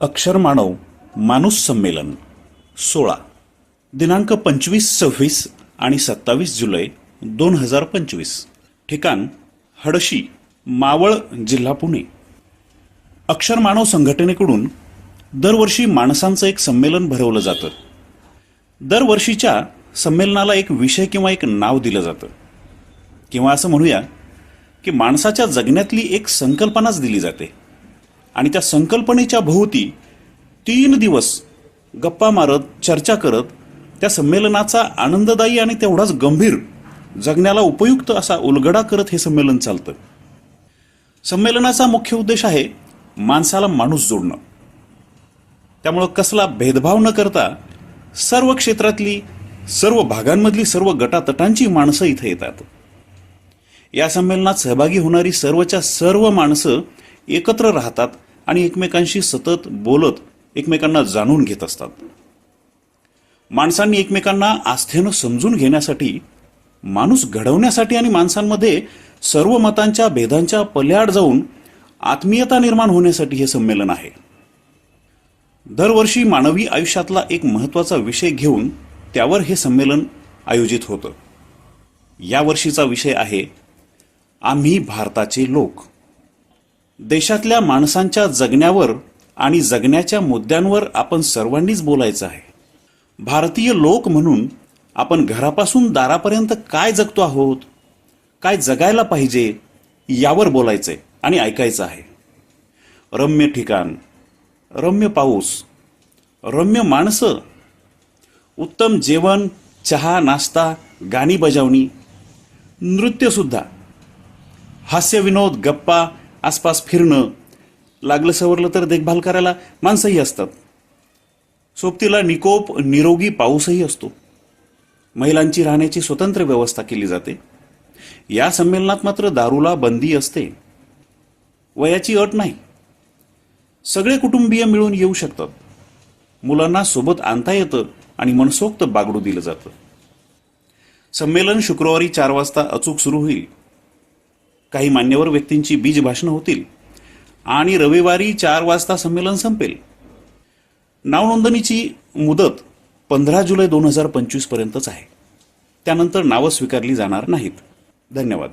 अक्षर मानव माणूस संमेलन सोळा. दिनांक पंचवीस सव्वीस आणि सत्तावीस जुलै दोन हजार पंचवीस. ठिकाण हडशी मावळ जिल्हा पुणे. अक्षर मानव संघटनेकडून दरवर्षी माणसांचं एक संमेलन भरवलं जातं. दरवर्षीच्या संमेलनाला एक विषय किंवा एक नाव दिलं जातं. किंवा असं म्हणूया की माणसाच्या जगण्यातली एक संकल्पनाच दिली जाते. आणि त्या संकल्पनेच्या भोवती तीन दिवस गप्पा मारत चर्चा करत त्या संमेलनाचा आनंददायी आणि तेवढाच गंभीर जगण्याला उपयुक्त असा उलगडा करत हे संमेलन चालतं. संमेलनाचा मुख्य उद्देश आहे माणसाला माणूस जोडणं. त्यामुळं कसला भेदभाव न करता सर्व क्षेत्रातली सर्व भागांमधली सर्व गटातटांची माणसं इथं येतात. या संमेलनात सहभागी होणारी सर्वच्या सर्व माणसं एकत्र राहतात आणि एकमेकांशी सतत बोलत एकमेकांना जाणून घेत असतात. माणसांनी एकमेकांना आस्थेनं समजून घेण्यासाठी माणूस घडवण्यासाठी आणि माणसांमध्ये सर्व मतांच्या भेदांच्या पल्याड जाऊन आत्मीयता निर्माण होण्यासाठी हे संमेलन आहे. दरवर्षी मानवी आयुष्यातला एक महत्त्वाचा विषय घेऊन त्यावर हे संमेलन आयोजित होतं. यावर्षीचा विषय आहे आम्ही भारताचे लोक. देशातल्या माणसांच्या जगण्यावर आणि जगण्याच्या मुद्द्यांवर आपण सर्वांनीच बोलायचं आहे. भारतीय लोक म्हणून आपण घरापासून दारापर्यंत काय जगतो आहोत? काय जगायला पाहिजे? यावर बोलायचंय आणि ऐकायचं आहे. रम्य ठिकाण रम्य पाऊस रम्य माणसं उत्तम जेवण चहा नाश्ता गाणी बजावणी नृत्यसुद्धा. हास्यविनोद गप्पा आसपास फिरणं लागलं सवरलं तर देखभाल करायला माणसंही असतात. सोबतीला निकोप निरोगी पाऊसही असतो. महिलांची राहण्याची स्वतंत्र व्यवस्था केली जाते. या संमेलनात मात्र दारूला बंदी असते. वयाची अट नाही. सगळे कुटुंबीय मिळून येऊ शकतात. मुलांना सोबत आणता येतं आणि मनसोक्त बागडू दिलं जातं. संमेलन शुक्रवारी चार वाजता अचूक सुरू होईल. काही मान्यवर व्यक्तींची बीज भाषणं होतील. आणि रविवारी चार वाजता संमेलन संपेल. नावनोंदणीची मुदत पंधरा जुलै दोन हजार पंचवीसपर्यंतच आहे. त्यानंतर नावं स्वीकारली जाणार नाहीत. धन्यवाद.